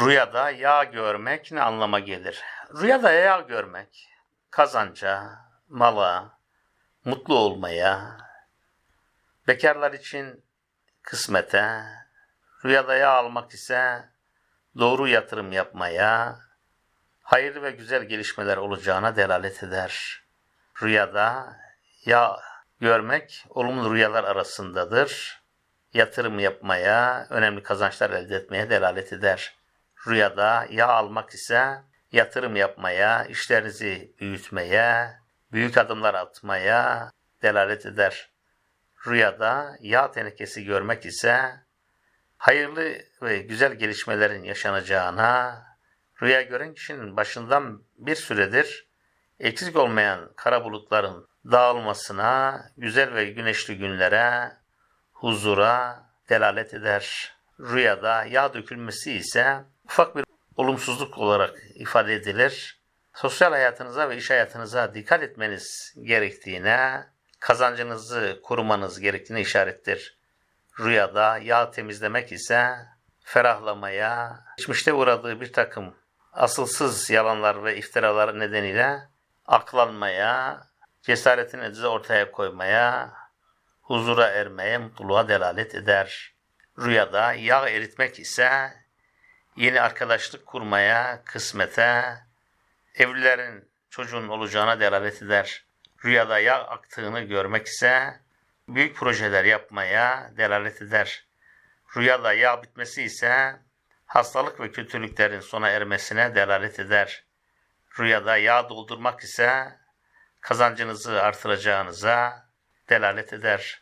Rüyada yağ görmek ne anlama gelir? Rüyada yağ görmek kazanca, mala, mutlu olmaya, bekarlar için kısmete, rüyada yağ almak ise doğru yatırım yapmaya, hayırlı ve güzel gelişmeler olacağına delalet eder. Rüyada yağ görmek olumlu rüyalar arasındadır. Yatırım yapmaya, önemli kazançlar elde etmeye delalet eder. Rüyada yağ almak ise yatırım yapmaya, işlerinizi büyütmeye, büyük adımlar atmaya delalet eder. Rüyada yağ tenekesi görmek ise hayırlı ve güzel gelişmelerin yaşanacağına, rüya gören kişinin başından bir süredir eksik olmayan kara bulutların dağılmasına, güzel ve güneşli günlere, huzura delalet eder. Rüyada yağ dökülmesi ise ufak bir olumsuzluk olarak ifade edilir. Sosyal hayatınıza ve iş hayatınıza dikkat etmeniz gerektiğine, kazancınızı korumanız gerektiğine işarettir. Rüyada yağ temizlemek ise ferahlamaya, geçmişte uğradığı bir takım asılsız yalanlar ve iftiralar nedeniyle aklanmaya, cesaretinizi ortaya koymaya, huzura ermeye, mutluluğa delalet eder. Rüyada yağ eritmek ise yeni arkadaşlık kurmaya, kısmete, evlilerin çocuğun olacağına delalet eder. Rüyada yağ aktığını görmek ise büyük projeler yapmaya delalet eder. Rüyada yağ bitmesi ise hastalık ve kötülüklerin sona ermesine delalet eder. Rüyada yağ doldurmak ise kazancınızı artıracağınıza delalet eder.